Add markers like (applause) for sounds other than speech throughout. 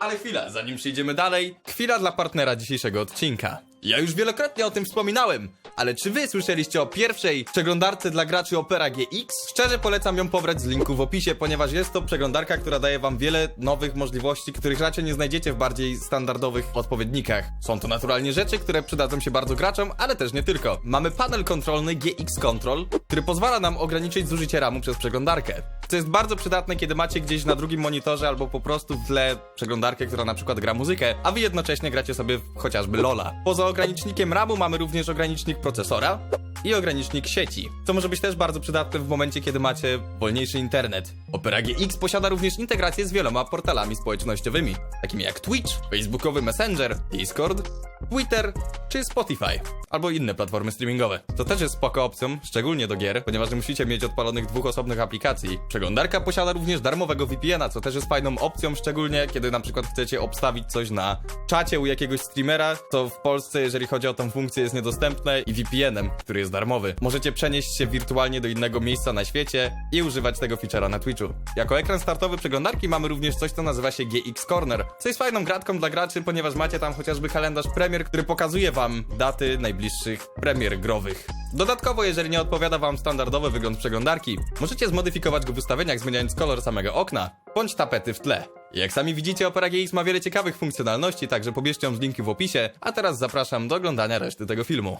Ale chwila, zanim przejdziemy dalej, chwila dla partnera dzisiejszego odcinka. Ja już wielokrotnie o tym wspominałem, ale czy wy słyszeliście o pierwszej przeglądarce dla graczy Opera GX? Szczerze polecam ją pobrać z linku w opisie, ponieważ jest to przeglądarka, która daje wam wiele nowych możliwości, których raczej nie znajdziecie w bardziej standardowych odpowiednikach. Są to naturalnie rzeczy, które przydadzą się bardzo graczom, ale też nie tylko. Mamy panel kontrolny GX Control, który pozwala nam ograniczyć zużycie RAMu przez przeglądarkę. Co jest bardzo przydatne, kiedy macie gdzieś na drugim monitorze albo po prostu w tle przeglądarkę, która na przykład gra muzykę, a wy jednocześnie gracie sobie w chociażby LOLa. Poza ogranicznikiem RAMu mamy również ogranicznik procesora i ogranicznik sieci, co może być też bardzo przydatne w momencie, kiedy macie wolniejszy internet. Opera GX posiada również integrację z wieloma portalami społecznościowymi, takimi jak Twitch, Facebookowy Messenger, Discord, Twitter czy Spotify, albo inne platformy streamingowe. To też jest spoko opcją, szczególnie do gier, ponieważ nie musicie mieć odpalonych dwóch osobnych aplikacji. Przeglądarka posiada również darmowego VPN-a, co też jest fajną opcją, szczególnie kiedy na przykład chcecie obstawić coś na czacie u jakiegoś streamera, to w Polsce, jeżeli chodzi o tą funkcję, jest niedostępne i VPN-em, który jest darmowy. Możecie przenieść się wirtualnie do innego miejsca na świecie i używać tego feature'a na Twitchu. Jako ekran startowy przeglądarki mamy również coś, co nazywa się GX Corner, co jest fajną gratką dla graczy, ponieważ macie tam chociażby kalendarz premier, który pokazuje wam daty najbliższych premier growych. Dodatkowo, jeżeli nie odpowiada wam standardowy wygląd przeglądarki, możecie zmodyfikować go w ustawieniach, zmieniając kolor samego okna, bądź tapety w tle. Jak sami widzicie, Opera GX ma wiele ciekawych funkcjonalności, także pobierzcie ją z linki w opisie, a teraz zapraszam do oglądania reszty tego filmu.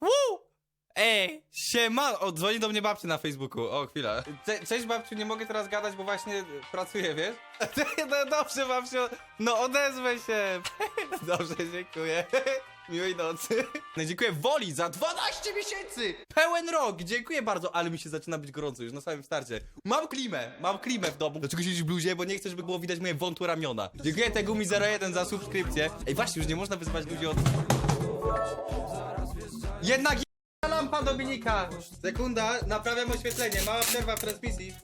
Woo! Ej, siema! O, dzwoni do mnie babci na Facebooku. O, chwila. Cze cześć babciu, nie mogę teraz gadać, bo właśnie pracuję, wiesz? (laughs) No dobrze, babciu, no odezwę się. (laughs) Dobrze, dziękuję. Miłej nocy. (laughs) No dziękuję Woli za 12 miesięcy! Pełen rok! Dziękuję bardzo, ale mi się zaczyna być gorąco już na samym starcie. Mam klimę, mam klimę w domu. Dlaczego siedzisz w bluzie? Bo nie chcę, żeby było widać moje wątłe ramiona. Dziękuję Tegumi01 za subskrypcję. Ej, właśnie, już nie można wyzwać ludzi od... Jednak je- lampa Dominika! Sekunda, naprawiam oświetlenie. Mała przerwa w transmisji.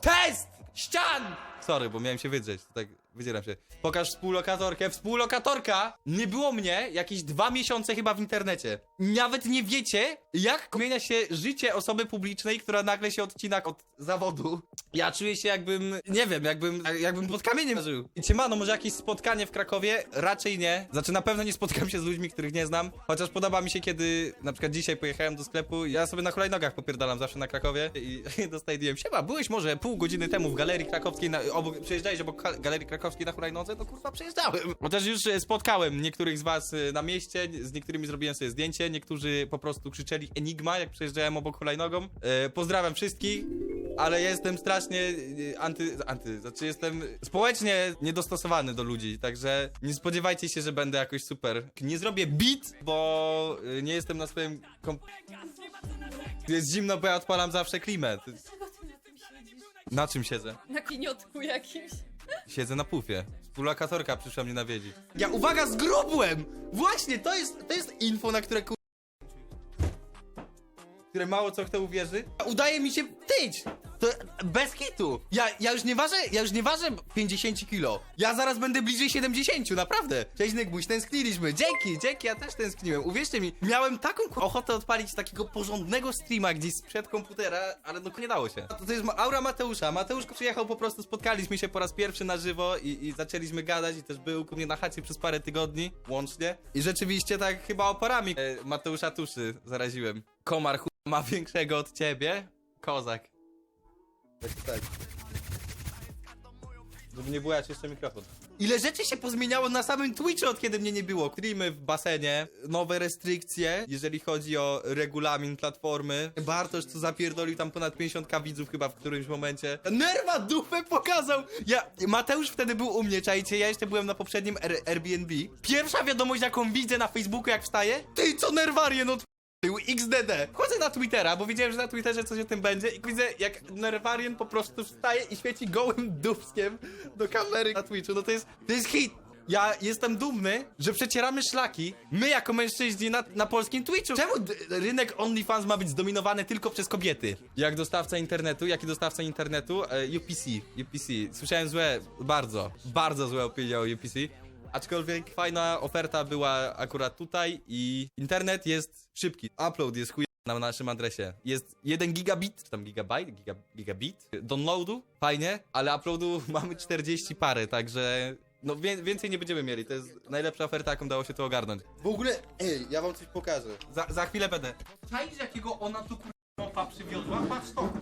Test! Ścian! Sorry, bo miałem się wydrzeć. Tak, wydzieram się. Pokaż współlokatorkę. Współlokatorka! Nie było mnie jakieś dwa miesiące chyba w internecie. Nawet nie wiecie, jak zmienia się życie osoby publicznej, która nagle się odcina od zawodu. Ja czuję się jakbym, nie wiem, jakbym, jakbym pod kamieniem żył. Ciemano, może jakieś spotkanie w Krakowie? Raczej nie. Znaczy na pewno nie spotkam się z ludźmi, których nie znam. Chociaż podoba mi się, kiedy na przykład dzisiaj pojechałem do sklepu, ja sobie na hulajnogach popierdalam zawsze na Krakowie i (laughs) dostaję DM. Siema, byłeś może pół godziny temu w Galerii Krakowskiej, na, obok, przejeżdżałeś obok Galerii Krakowskiej na hulajnodze? No kurwa, przejeżdżałem. Chociaż już e, spotkałem niektórych z was e, na mieście, z niektórymi zrobiłem sobie zdjęcie, niektórzy po prostu krzyczeli Enigma, jak przejeżdżałem obok hulajnogą. E, pozdrawiam wszystkich. Ale jestem strasznie e, anty, anty, znaczy jestem społecznie niedostosowany do ludzi, także nie spodziewajcie się, że będę jakoś super. Nie zrobię beat, bo nie jestem na swoim kom... Jest zimno, bo ja odpalam zawsze klimę. To- na czym siedzę? Na kliniotku jakimś? Siedzę na pufie. Współlokatorka przyszła mnie nawiedzić. Ja uwaga, zgrubłem! Właśnie, to jest, to jest info, na które ku... Które mało co kto uwierzy. Udaje mi się tyć! To bez kitu! Ja, ja już nie ważę, ja już nie ważę 50 kilo. Ja zaraz będę bliżej 70, naprawdę. Cześć Nygbuś, tęskniliśmy. Dzięki, dzięki, ja też tęskniłem. Uwierzcie mi, miałem taką ochotę odpalić takiego porządnego streama gdzieś sprzed komputera, ale no nie dało się. To, to jest aura Mateusza. Mateusz przyjechał po prostu, spotkaliśmy się po raz pierwszy na żywo i, i zaczęliśmy gadać i też był u mnie na chacie przez parę tygodni łącznie. I rzeczywiście tak chyba oporami e, Mateusza Tuszy zaraziłem. Komar ch... ma większego od ciebie? Kozak. Tak, tak. Żeby nie bujać jeszcze mikrofon. Ile rzeczy się pozmieniało na samym Twitchu od kiedy mnie nie było. Klimy w basenie, nowe restrykcje, jeżeli chodzi o regulamin platformy. Bartosz co zapierdolił tam ponad 50k widzów chyba w którymś momencie. Nerwa dupę pokazał! Ja, Mateusz wtedy był u mnie, czajcie, ja jeszcze byłem na poprzednim Airbnb. Pierwsza wiadomość jaką widzę na Facebooku jak wstaję, ty co nerwarien od był XDD. Wchodzę na Twittera, bo widziałem, że na Twitterze coś o tym będzie i widzę, jak Nerwarian po prostu wstaje i świeci gołym dubskiem do kamery na Twitchu. No to jest, to jest hit. Ja jestem dumny, że przecieramy szlaki, my jako mężczyźni na, na polskim Twitchu. Czemu rynek OnlyFans ma być zdominowany tylko przez kobiety? Jak dostawca internetu, jaki dostawca internetu? E, UPC, UPC. Słyszałem złe, bardzo, bardzo złe opinie o UPC. Aczkolwiek fajna oferta była akurat tutaj i internet jest szybki. Upload jest chuj na naszym adresie. Jest 1 gigabit, czy tam gigabajt, giga, gigabit downloadu, fajnie, ale uploadu (laughs) mamy 40 pary, także no wie, więcej nie będziemy mieli. To jest najlepsza oferta, jaką dało się tu ogarnąć. W ogóle, ej, ja wam coś pokażę. Za, za chwilę będę. Czaisz jakiego ona tu kurwa przywiodła? Patrz to.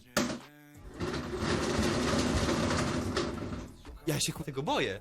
Ja się ku- tego boję.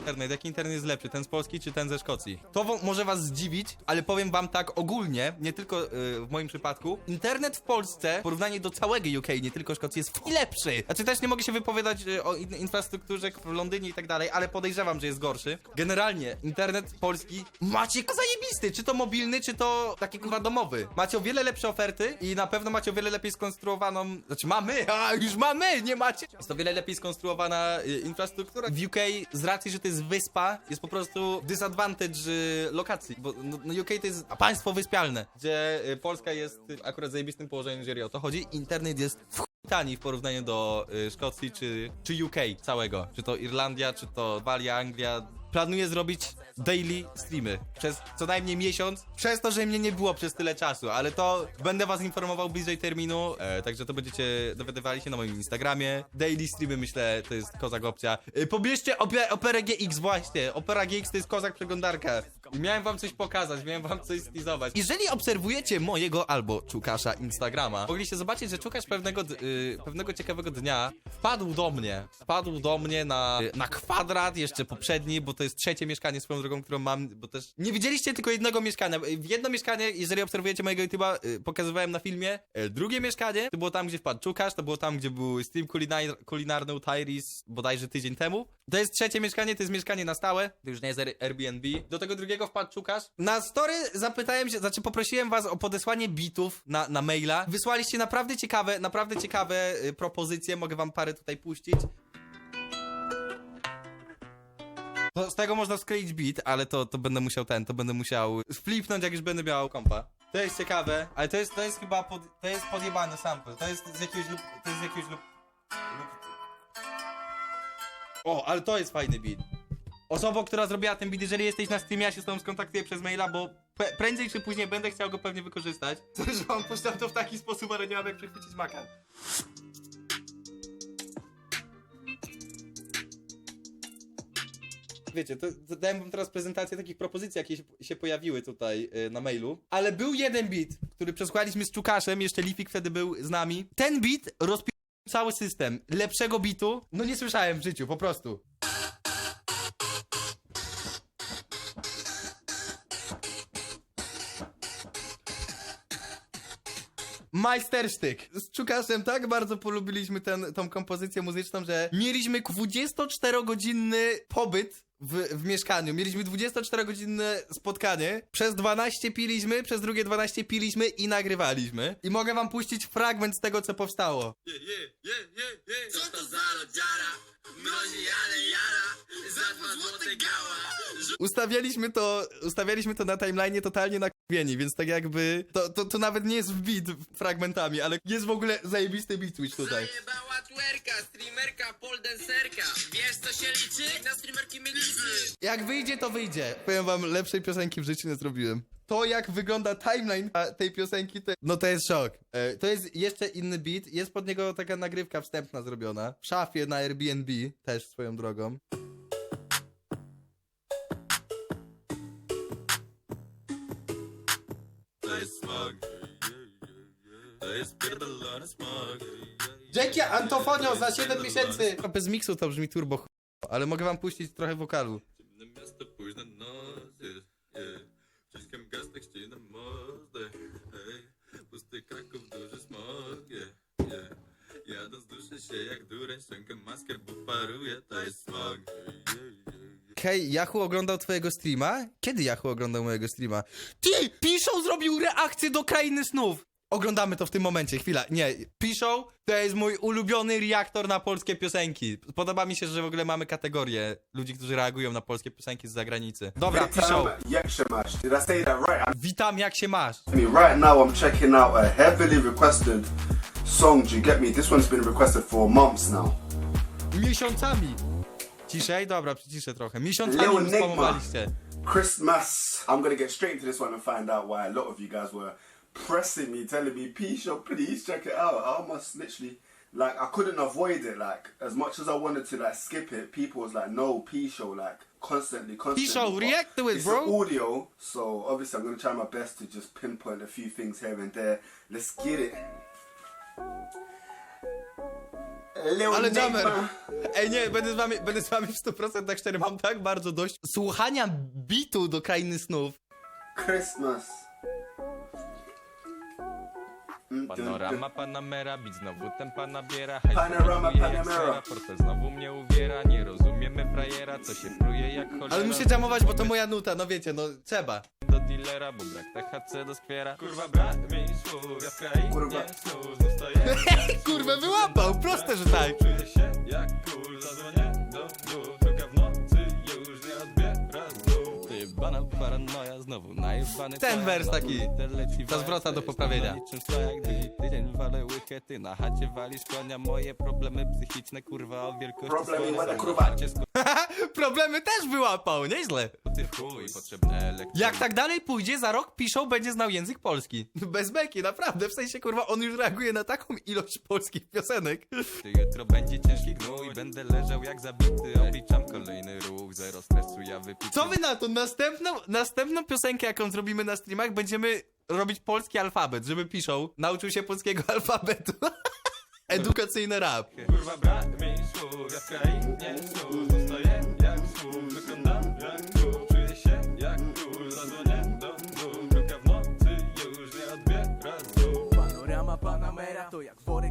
Internet, jaki internet jest lepszy, ten z Polski czy ten ze Szkocji? To może was zdziwić, ale powiem wam tak ogólnie, nie tylko y, w moim przypadku, internet w Polsce w porównaniu do całego UK, nie tylko Szkocji, jest lepszy. Znaczy też nie mogę się wypowiadać y, o in- infrastrukturze w Londynie i tak dalej, ale podejrzewam, że jest gorszy. Generalnie, internet polski macie zajebisty, czy to mobilny, czy to taki kurwa domowy. Macie o wiele lepsze oferty i na pewno macie o wiele lepiej skonstruowaną, znaczy mamy, a już mamy, nie macie. Jest to wiele lepiej skonstruowana y, infrastruktura. W UK z racji, że to jest wyspa, jest po prostu disadvantage y, lokacji, bo no, no UK to jest państwo wyspialne, gdzie y, Polska jest y, akurat w zajebistym położeniu, jeżeli o to chodzi. Internet jest w tani w porównaniu do Szkocji czy, czy UK całego. Czy to Irlandia, czy to Walia, Anglia. Planuję zrobić daily streamy przez co najmniej miesiąc, przez to, że mnie nie było przez tyle czasu, ale to będę was informował bliżej terminu, e, także to będziecie dowiadywali się na moim Instagramie. Daily streamy myślę, to jest kozak opcja. E, pobierzcie ope Operę GX właśnie, Opera GX to jest kozak przeglądarka. Miałem wam coś pokazać, miałem wam coś stylizować. Jeżeli obserwujecie mojego albo Czukasza Instagrama, mogliście zobaczyć, że Czukasz pewnego, y, pewnego ciekawego dnia wpadł do mnie, wpadł do mnie na, na kwadrat, jeszcze poprzedni, bo to jest trzecie mieszkanie swoją drogą, którą mam, bo też nie widzieliście tylko jednego mieszkania. Jedno mieszkanie, jeżeli obserwujecie mojego YouTube'a, y, pokazywałem na filmie. E, Drugie mieszkanie, to było tam, gdzie wpadł Czukasz, to było tam, gdzie był stream kulinar kulinarny u Tyrese bodajże tydzień temu. To jest trzecie mieszkanie, to jest mieszkanie na stałe, to już nie jest Air- Airbnb. Do tego drugiego wpadł Czukasz. Na story zapytałem się, znaczy poprosiłem was o podesłanie bitów na, na maila. Wysłaliście naprawdę ciekawe, naprawdę ciekawe y, propozycje, mogę wam parę tutaj puścić. Z tego można skleić beat, ale to, to będę musiał ten, to będę musiał flipnąć, jak już będę miał kompa. To jest ciekawe, ale to jest, to jest chyba pod, to jest podjebany sample. To jest z jakiegoś lub, to jest z jakiegoś lub, lub... O, ale to jest fajny beat. Osobą, która zrobiła ten beat, jeżeli jesteś na streamie, ja się z tobą skontaktuję przez maila, bo prędzej czy później będę chciał go pewnie wykorzystać. Że on puszczał to w taki sposób, ale nie mam jak przechwycić maka. Wiecie, to, to dałem wam teraz prezentację takich propozycji, jakie się, się pojawiły tutaj y, na mailu. Ale był jeden beat, który przesłuchaliśmy z Czukaszem, jeszcze Lifik wtedy był z nami. Ten beat rozpi... cały system. Lepszego bitu, no nie słyszałem w życiu, po prostu. Majstersztyk. Z Czukaszem tak bardzo polubiliśmy ten, tą kompozycję muzyczną, że mieliśmy 24-godzinny pobyt w, w mieszkaniu. Mieliśmy 24-godzinne spotkanie. Przez 12 piliśmy, przez drugie 12 piliśmy i nagrywaliśmy. I mogę wam puścić fragment z tego, co powstało. Co to za lodziara? Mrozi ale jara Za dwa złote gała Ustawialiśmy to, ustawialiśmy to na timeline totalnie na więc tak jakby to, to, to nawet nie jest beat fragmentami, ale jest w ogóle zajebisty beat switch tutaj. Zajebała twerka, streamerka, poldenserka Wiesz co się liczy? Na streamerki mylicy Jak wyjdzie, to wyjdzie. Powiem wam, lepszej piosenki w życiu nie zrobiłem. To, jak wygląda timeline tej piosenki, to, no to jest szok. E, to jest jeszcze inny beat. Jest pod niego taka nagrywka wstępna zrobiona. W szafie na Airbnb, też swoją drogą. To jest smog To jest pierdolony smog Dzięki Antofonio za 7 miesięcy! Bez miksu to brzmi turbo ch... ale mogę wam puścić trochę wokalu. Na miasto późno nocy yeah. Wszystkim gastach ścina mosty hey. Pusty Kraków, duży smog yeah. Yeah. Jadąc duszę się jak dureń Ściągam maskę, bo paruje To jest smog yeah, yeah, yeah. Hej, Yahoo oglądał twojego streama? Kiedy Yahoo oglądał mojego streama? Ty! Piszą zrobił reakcję do Krainy Snów! Oglądamy to w tym momencie, chwila. Nie, Piszą to jest mój ulubiony reaktor na polskie piosenki. Podoba mi się, że w ogóle mamy kategorię ludzi, którzy reagują na polskie piosenki z zagranicy. Dobra, piszą. Yakshamash. Did I say that right? Witam, jak się masz? I mean, right now I'm checking out a heavily requested song. Do you get me? This one's been requested for months now. Miesiącami. Ciszej? Dobra, przyciszę trochę. Miesiącami Lil już Enigma. spamowaliście. Christmas. I'm gonna get straight into this one and find out why a lot of you guys were pressing me, telling me, P show, please check it out. I almost literally like I couldn't avoid it. Like as much as I wanted to like skip it, people was like, no, P show, like constantly, constantly. P show, But react to it, it's bro. audio, so obviously I'm gonna try my best to just pinpoint a few things here and there. Let's get it. Ale Jammer! Ej nie, będę z wami, będę z wami w 100% szczery. Mam tak bardzo dość słuchania bitu do Krainy Snów. Christmas. Mm, dun, Panorama Panamera, bit znowu tempa nabiera Panorama Hajs jak Panamera. sera, Portfel znowu mnie uwiera Nie rozumiemy frajera, co się pruje jak cholera Ale muszę jamować, bo to moja nuta, no wiecie, no trzeba. Bo brak THC Kurwa brak mi słów, ja w krainie Kurwa. snów Znów stoję (laughs) Kurwę wyłapał, proste, że tak. Czuję się jak kul, zadzwonię do Druga w nocy już nie odbiera znów Ty bana paranoja, znowu najebany Ten sojak, wers taki, liter leci ta zwrota do jest poprawienia. niczym tydzień walę łychę Ty na chacie walisz konia, moje problemy psychiczne Kurwa o wielkości Problemy kurwa. (laughs) Problemy też wyłapał, nieźle. Ty chuj, potrzebne elektrony Jak tak dalej pójdzie, za rok piszą, będzie znał język polski. Bez beki, naprawdę, w sensie kurwa, on już reaguje na taką ilość polskich piosenek. Ty jutro będzie ciężki gnój Będę leżał jak zabity Obliczam kolejny ruch Zero stresu, ja wypituję Co wy na to? Następną, następną piosenkę, jaką zrobimy na streamach, będziemy robić polski alfabet, żeby piszą. Nauczył się polskiego (laughs) alfabetu. Edukacyjny rap. Kurwa brak mi słów, ja w krainie snów Znów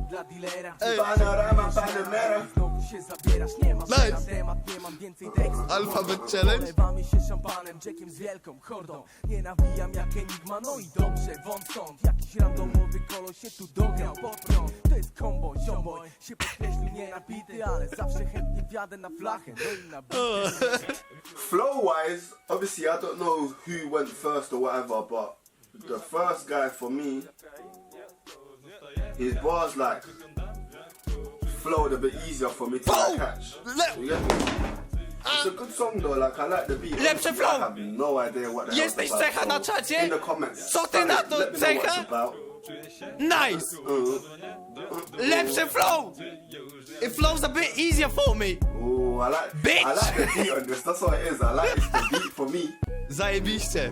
dla dealera. Panorama Panamera. Znowu się zabierasz, nie masz Nice. na temat, nie mam więcej tekstu. Alfabet challenge? Polewamy się szampanem, Jackiem z wielką hordą. Nie nawijam jak Enigma, no i dobrze, wąt stąd. Jakiś randomowy kolo się tu dograł pod prąd To jest combo, ziomboj, się podkreślił nienabity Ale zawsze chętnie wjadę na flachę, no i na (laughs) Flow wise, obviously I don't know who went first or whatever, but the first guy for me, his bars like flowed a bit easier for me to like, catch. So, yeah. It's a good song though, like I like the beat. Obviously, flow. I have no idea what the hell Jesteś it's about, cecha na so czacie? In the comments. Co ty na to, let me know what cecha? it's about. Nice! Uh, Lepsze flow! It flows a bit easier for me. ooh, I like Bitch. I like the beat on this. That's what it is. I like it's the beat for me. (laughs) Zajebiście.